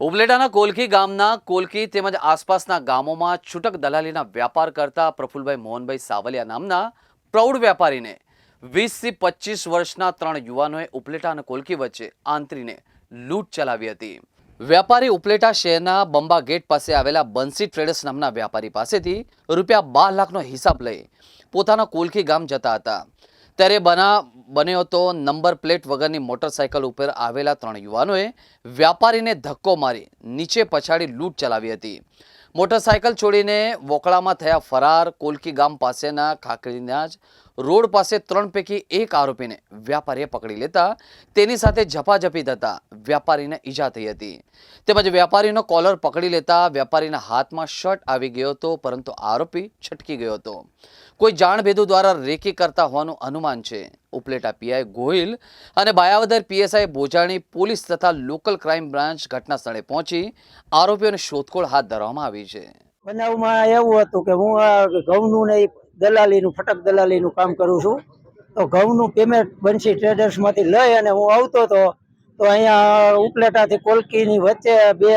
ઉપલેટાના કોલકી ગામના કોલકી તેમજ આસપાસના ગામોમાં છૂટક દલાલીના વ્યાપાર કરતા પ્રફુલભાઈ મોહનભાઈ સાવલિયા નામના પ્રૌઢ વેપારીને વીસથી પચીસ વર્ષના ત્રણ યુવાનોએ ઉપલેટા અને કોલકી વચ્ચે આંતરીને લૂંટ ચલાવી હતી. વેપારી ઉપલેટા શહેરના બંબા ગેટ પાસે આવેલા બંસી ટ્રેડર્સ નામના વ્યાપારી પાસેથી રૂપિયા બાર લાખનો હિસાબ લઈ પોતાના કોલકી ગામ જતા હતા. ત્યારે બના બન્યો હતો નંબર પ્લેટ વગરની મોટરસાયકલ ઉપર આવેલા ત્રણ યુવાનોએ વ્યાપારીને ધક્કો મારી નીચે પછાડી લૂંટ ચલાવી હતી. મોટરસાયકલ છોડીને વોકળામાં થયા ફરાર કોલકી ગામ પાસેના ખાકડીના જ રોડ પાસે ત્રણ પૈકી એક આરોપીને વ્યાપારીએ પકડી લેતા તેની સાથે ઝપાઝપી થતા વ્યાપારીને ઈજા થઈ હતી. તેમજ વ્યાપારીનો કોલર પકડી લેતા વ્યાપારીના હાથમાં શર્ટ આવી ગયો હતો, પરંતુ આરોપી છટકી ગયો હતો. કોઈ જાણભેદુ દ્વારા રેકી કરતા હોવાનું અનુમાન છે. ઉપલેટા પીઆઈ ગોહિલ અને બાયાવદર પીએસઆઈ બોજાણી પોલીસ તથા લોકલ ક્રાઇમ બ્રાન્ચ ઘટના સ્થળે પહોંચી આરોપીઓની શોધખોળ હાથ ધરવામાં આવી છે. બનાવમાં એવું હતું કે હું ઘઉંનું ને દલાલીનું, ફટક દલાલીનું કામ કરું છું. તો ઘઉંનું પેમેન્ટ બંસી ટ્રેડર્સમાંથી લઈ અને હું આવતો હતો તો અહીંયા ઉપલેટાથી કોલકીની વચ્ચે બે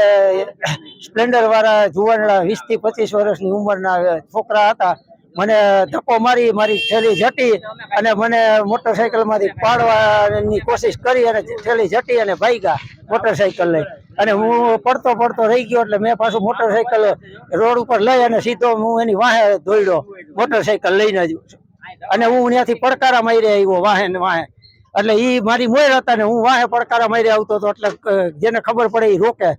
સ્પ્લેન્ડરવાળા જુવાનડા વીસથી પચીસ વર્ષની ઉંમરના છોકરા હતા. મને ધક્કો મારી મારી થેલી જટી અને મને મોટરસાયકલમાંથી પાડવાની કોશિશ કરી અને થેલી જટી અને ભાગ્યા મોટરસાયકલ લઈ. અને હું પડતો પડતો રહી ગયો એટલે મેં પાછું મોટરસાયકલ રોડ ઉપર લઈ અને સીધો હું એની વાહે દોડ્યો. મોટરસાયકલ લઈને જ. અને હું ત્યાંથી પડકારા મારી આવ્યો વાહે ને વાહે. એટલે એ મારી મોર હતા ને હું વાહે પડકારા મારી આવતો હતો એટલે જેને ખબર પડે એ રોકે.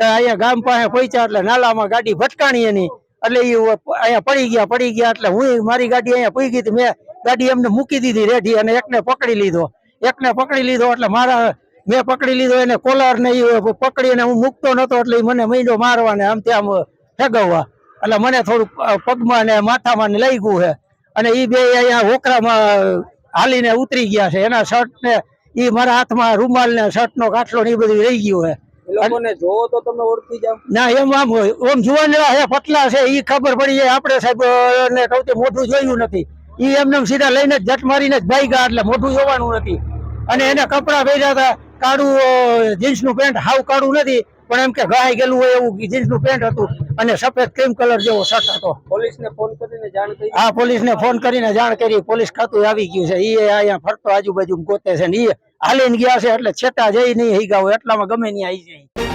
તો અહીંયા ગામ પાસે પહોંચ્યા એટલે નાલામાં ગાડી ભટકાણી એની. એટલે એ અહીંયા પડી ગયા પડી ગયા એટલે હું મારી ગાડી અહીંયા પડી ગઈ મેં ગાડી એમને મૂકી દીધી રેડી અને એકને પકડી લીધો. એકને પકડી લીધો એટલે મારા મેં પકડી લીધો એને કોલર ને ઈ પકડીને હું મૂકતો નતો એટલે એ મને મહિનો મારવા ને આમ તેમ ફેગવવા એટલે મને થોડુંક પગમાં ને માથામાં ને લઈ ગયું છે અને એ બે અહીંયા હોકરામાં હાલીને ઉતરી ગયા છે. એના શર્ટ ને એ મારા હાથમાં રૂમાલ ને શર્ટ નો કાટલો ને એ બધું રહી ગયું છે એ જોવો તો તમે ઓળખી જાવ. ના એમ આમ ઓમ જુવાનડા હે પતલા છે એ ખબર પડી જાય. આપણે સાહેબ ને તે મોઢું જોયું નથી. એ એમને સીધા લઈને જ જટ મારીને જ ભાગ્યા એટલે મોઢું જોવાનું નથી. અને એને કપડા પહેર્યા હતા. કાળું જીન્સનું પેન્ટ હાવ કાળું નથી પણ એમ કે ઘાઈ ગયેલું હોય એવું જીન્સનું પેન્ટ હતું અને સફેદ ક્રીમ કલર જેવો શર્ટ હતો. પોલીસને ફોન કરીને જાણ કરી? આ પોલીસ ને ફોન કરીને જાણ કરી. પોલીસ ખાતું આવી ગયું છે. ઈ અહીંયા ફરતો આજુબાજુ ગોતે છે ને એ હાલીને ગયા છે એટલે છેટા જઈ નહીં હઈ ગાવ એટલામાં ગમે નહીં આવી જાય.